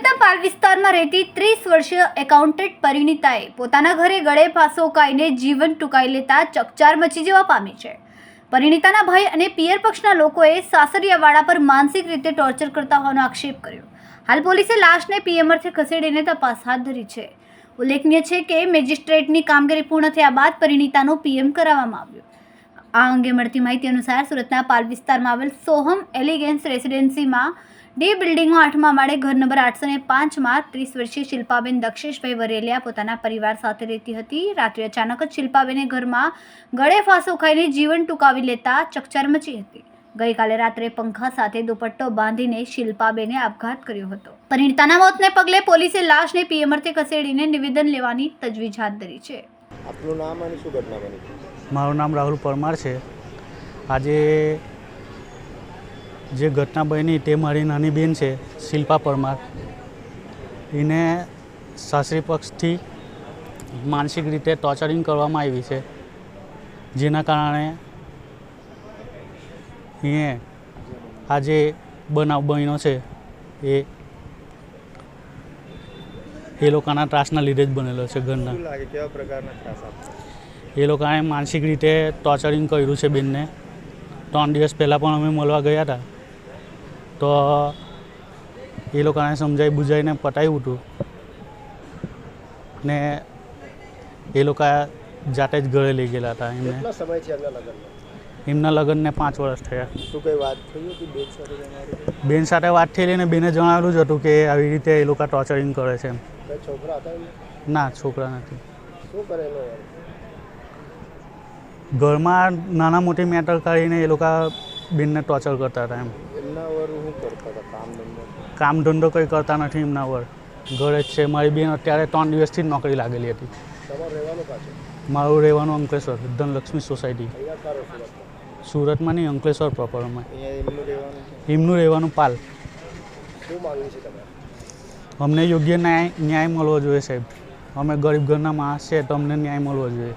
સુરતના પાલ વિસ્તારમાં રહેતી ત્રીસ વર્ષીય એકાઉન્ટન્ટ પરિણીતાએ પોતાના ઘરે ગળે ફાંસો કાઈને જીવન ટૂંકાઈ લેતા ચકચાર મચી જવા પામી છે. પરિણીતાના ભાઈ અને પિયર પક્ષના લોકોએ સાસરિયાવાળા પર માનસિક રીતે ટોર્ચર કરતા હોવાનો આક્ષેપ કર્યો. હાલ પોલીસે લાશને પીએમ અર્થે ખસેડીને તપાસ હાથ ધરી છે. ઉલ્લેખનીય છે કે મેજિસ્ટ્રેટની કામગીરી પૂર્ણ થયા બાદ પરિણીતાનું પીએમ કરાવવામાં આવ્યું. આ અંગે મળતી માહિતી અનુસાર સુરતના પાલ વિસ્તારમાં આવેલ સોહમ એલિગેન્સ રેસિડેન્સીમાં ડી બિલ્ડિંગમાં આઠમા માળે ઘર નંબર આઠસો ને પાંચમાં ત્રીસ વર્ષીય શિલ્પાબેન દક્ષેશભાઈ વરેલિયા પોતાના પરિવાર સાથે રહેતી હતી. રાત્રે અચાનક જ શિલ્પાબેને ઘરમાં ગળે ફાંસો ખાઈને જીવન ટૂંકાવી લેતા ચકચાર મચી હતી. ગઈકાલે રાત્રે પંખા સાથે દુપટ્ટો બાંધીને શિલ્પાબેને આપઘાત કર્યો હતો. પરિણીતાના મોતને પગલે પોલીસે લાશને પીએમઆરથી ખસેડીને નિવેદન લેવાની તજવીજ હાથ ધરી છે. આપનું નામ અને શું ઘટના બની? મારું નામ રાહુલ પરમાર છે. આજે જે ઘટના બની તે મારી નાની બેન છે શિલ્પા પરમાર. એને સાસરી પક્ષથી માનસિક રીતે ટોર્ચરિંગ કરવામાં આવી છે જેના કારણે એ આજે બનાવ બન્યો છે એ એ લોકોના ત્રાસના લીધે જ બનેલો છે ઘરના. એ લોકોએ માનસિક રીતે ટોર્ચરિંગ કર્યું છે બેનને. ત્રણ દિવસ પહેલાં પણ અમે મળવા ગયા હતા. તો એ લોકોને સમજાવી બુજાવીને પટાવ્યું હતું. ને એ લોકો જાતે જ ઘરે લઈ ગયેલા હતા એમને. એમના લગ્નને પાંચ વર્ષ થયા. શું કઈ વાત થઈ બેન સાથે વાત થયેલી ને બેને જણાવેલું જ હતું કે આવી રીતે એ લોકો ટોર્ચરિંગ કરે છે ના છોકરા નથી. ઘરમાં નાના મોટી મેટર કાઢીને એ લોકો બેનને ટોર્ચર કરતા હતા એમ એમના વર શું કરતા હતા કામ ધંધો કંઈ કરતા નથી એમના પર ઘરે જ છે. મારી બેન અત્યારે ત્રણ દિવસથી જ નોકરી લાગેલી હતી. મારું રહેવાનું અંકલેશ્વર ધનલક્ષ્મી સોસાયટી. સુરતમાં? નહીં અંકલેશ્વર પ્રોપરમાં અમે. એમનું રહેવાનું પાલ. અમને યોગ્ય ન્યાય ન્યાય મળવો જોઈએ સાહેબ. અમે ગરીબ ઘરના માણસ છે તો અમને ન્યાય મળવો જોઈએ.